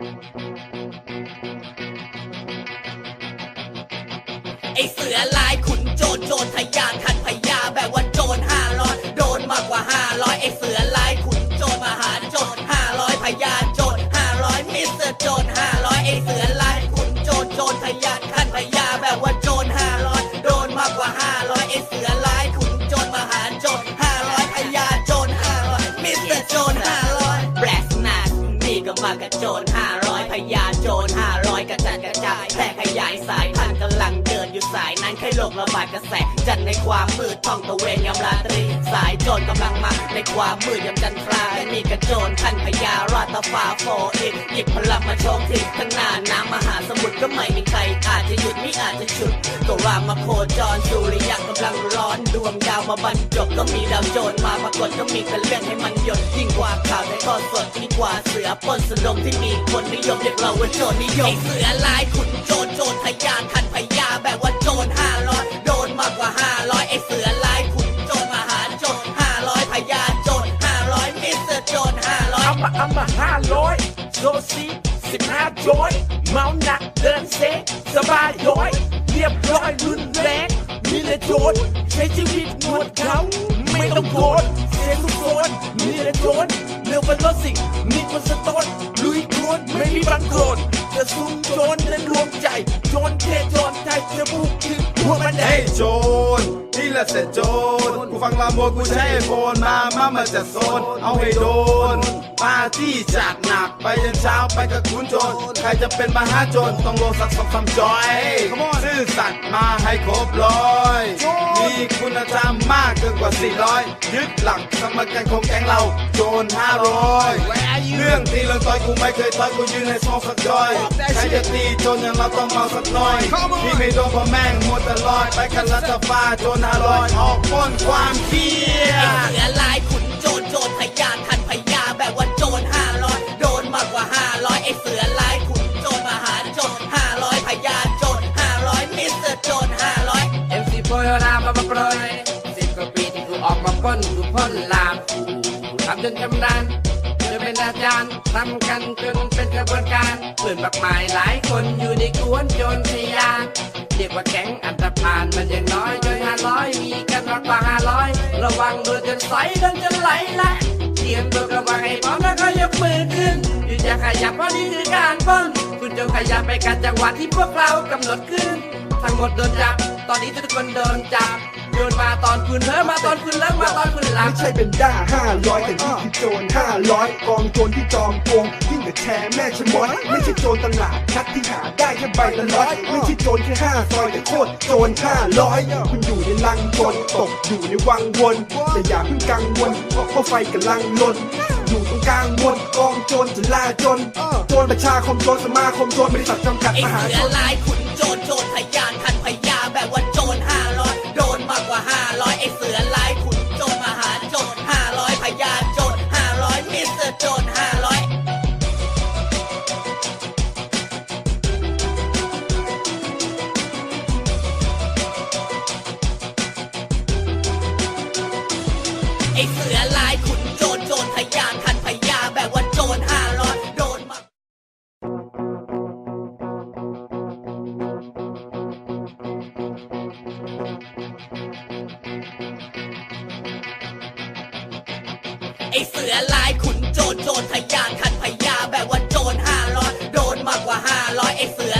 ไอเสือลายขุนโจรโจรทะยานทันพยาแบบว่าโจรห้าร้อยโดนมากกว่าห้าร้อยไอเสือลายขุนโจรมหาโจรห้าร้อยพยานโจรห้าร้อยมิสเตอร์โจรห้าร้อยไอเสือลายขุนโจรโจรทะยานทันพยาแบบว่าโจรห้าร้อยโดนมากกว่าห้าร้อยไอเสือลายขุนโจรมหาโจรห้าร้อยพยานโจรห้าร้อยมิสเตอร์โจรห้าร้อยแบล็กนาสนี่ก็มากับโจรานใครโลกระบาดกระแส จันในความมืดท่องตะเวนยามราตรี สายโจรกำลังมาในความมืดยามจันทราและนี่กระโจรท่านพญาราตฟ้าโฟอีกหยิบพลังมาโชว์ทิ้งข้างหน้าน้ำมหาสมุทรก็ไม่มีใคร อาจจะหยุดไม่อาจจะฉุดก็รามาโคจรสุริยะกำลังร้อนดวงดาวมาบรรจบก็มีดาวโจรมาปรากฏก็มีแต่เรื่องให้มันหยดยิ่งกว่าข่าวในทอสดยิ่งกว่าเสือปนสะดมที่มีคนนิยมเรียกเราว่าโจรนิยมเสือลายขุนโจรโจรทยานทันพญาแบบว่า รห้าร้อยโดนมากกว่าห้าร้อยไอเสือลายขุนโจรมหาโจรห้าร้อยพญาโจรห้าร้อยมิสเตอร์โจรห้าร้อยเอามาเอามาห้าร้อยโซซีสิบห้าจอยเมาหนักเดินเซสบายย้อย เรียบร้อยรุนแรงมีแต่โจรใช้ชีวิตนวดเขาไม่ต้องโกนเสียทุกโซนมีแต่โจรเร็วเป็นรถสิงมีคนสะต้นลุยโคลนไม่มีบางโคนจะซุ่มโจรนั้นรวมใจโจรเทโจรไทยจะบุก ถึงหัวมันแดเฮ้งยโจรนี่แหละเสร็จโจรกูฟังลาโมกูใช้ไอโฟนมามามาจากโซน เอาให้โดนปาที่จัดหนักไปยันเช้าไปกับคุณโจรใครจะเป็นมหาโจรต้องโลสักสองสามจอยซื่อสัตย์มาให้ครบร้อยมีคุณธรรมมากเกินกว่า 400 ยึดหลักสมการของแก๊งเราโจร500 เรื่องตีเรื่องต่อยกูไม่เคยต่อยกูยืนให้ซองสักจอยใครจะตีโจรอย่างเราต้องเมาสักหน่อยพี่ไม่โดนเพราะแม่งมัวแต่ลอยไปกันลัตฟ้าโจร500ออกป้นความเครียดเสือลายขุนโจรโจรทะยานทันพญาแบบว่าโจรห้าร้อยโดนมากกว่าห้าร้อยไอเสือลายขุนโจรมหาโจรห้าร้อยพญาโจรห้าร้อยมิสเตอร์โจรห้าร้อยเอ็มซีโปรยรามามาโปรยสิบกว่าปีที่กูออกมาพ้นกูพ้นลามกูทำจนชำนาญจนเป็นอาจารย์ทำกันจนเป็นกระบวนการเพื่อนบักมายหลายคนอยู่ในกวนโจรทะยานเรียกว่าแก๊งอันตรพานมันยังน้อยจน ระวังโดนจนใสโดนจนไหลละเตรียมตัวกระวังให้พร้อมแล้วก็ยกมือขึ้นอยู่จะขยับเพราะนี่คือการปล้นคุณจงขยับไปกันจังหวะที่พวกเรากำหนดขึ้น ทั้งหมดโดนจับ ตอนนี้ทุกคนโดนจับ ดนมาตอนคุณเพิ่มมาตอนคุณเลิกมาตอนคุณหลับไม่ใช่เป็นด้าห้าร้อยแต่นี่คือโจรห้าร้อยกองโจรที่จอมโกงยิ่งกับแชร์แม่ชะมอยไม่ใช่โจรตลาดนัดที่หาได้แค่ใบละร้อยไม่ใช่โจรแค่ห้าซอยแต่โคตรโจรห้าร้อยคุณอยู่ในลังโจรตกอยู่ในวังวนแต่อย่าเพิ่งกังวลเพราะไฟกำลังลนอยู่ตรงกลางวนกองโจรจะล่าจนโจรประชาคมโจรสมาคมโจรบริษัทจำกัดไอมหาเสืชอนลายขุนโจรโจรทะยานทันพญาแบบว่า อเสือลายขุนโจรโจรทยานทันพญาแบบว่าโจรห้าร้อยโดนมากไอเสือลายขุนโจรโจรทยานทันพญาแบบว่าโจรห้าร้อยไอเสือ